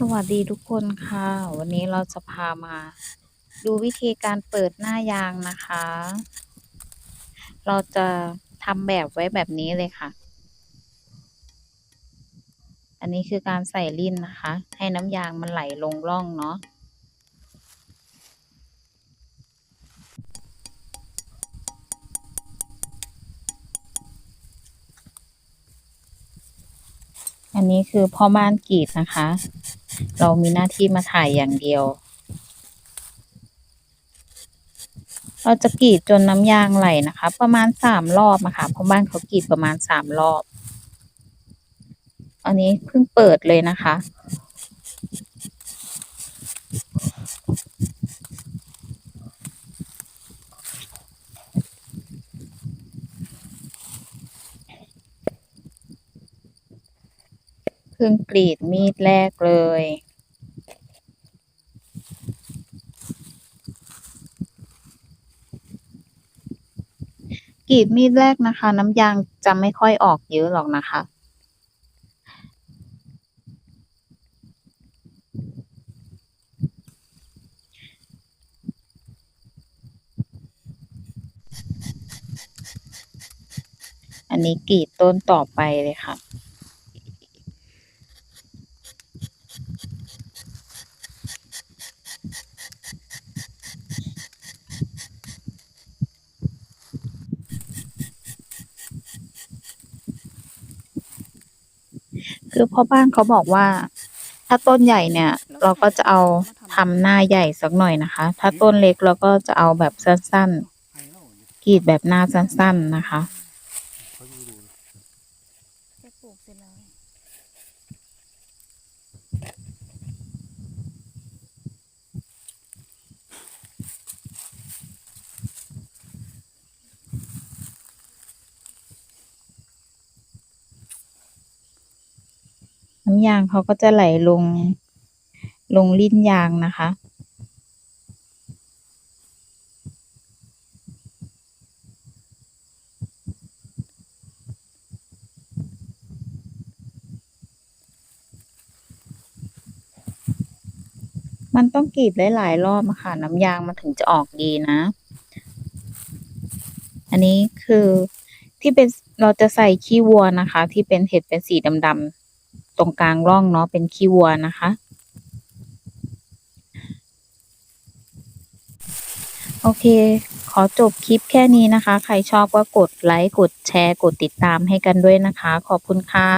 สวัสดีทุกคนค่ะ วันนี้เราจะพามา ดูวิธีการเปิดหน้ายางนะคะ เราจะทำแบบไว้แบบนี้เลยค่ะ อันนี้คือการใส่ลิ้นนะคะ ให้น้ำยางมันไหลลงร่องเนาะอันนี้คือพ่อบ้านกรีดนะคะ เรามีหน้าที่มาถ่ายอย่างเดียว เราจะกรีดจนน้ำยางไหลนะคะ ประมาณสามรอบนะค่ะพ่อบ้านเขากรีดประมาณสามรอบ อันนี้เพิ่งเปิดเลยนะคะ เพิ่งกรีดมีดแรกเลย กรีดมีดแรกนะคะ น้ำยางจะไม่ค่อยออกเยอะหรอกนะคะอันนี้กรีดต้นต่อไปเลยค่ะ คือพ่อบ้านเขาบอกว่า ถ้าต้นใหญ่เนี่ย เราก็จะเอาทำหน้าใหญ่สักหน่อยนะคะ ถ้าต้นเล็กเราก็จะเอาแบบสั้นๆกรีดแบบหน้าสั้นๆนะคะ จะปลูกเสร็จแล้ว น้ำยางเขาก็จะไหลลง ลงลิ้นยางนะคะ มันต้องกรีดหลาย ๆ รอบอะค่ะ น้ำยางมันถึงจะออกดีนะ อันนี้คือที่เป็นเราจะใส่ขี้วัวนะคะ ที่เป็นเห็ดเป็นสีดำๆ ตรงกลางร่องเนาะเป็นขี้วัวนะคะ โอเค ขอจบคลิปแค่นี้นะคะ ใครชอบก็กดไลค์ กดแชร์ กดติดตามให้กันด้วยนะคะ ขอบคุณค่ะ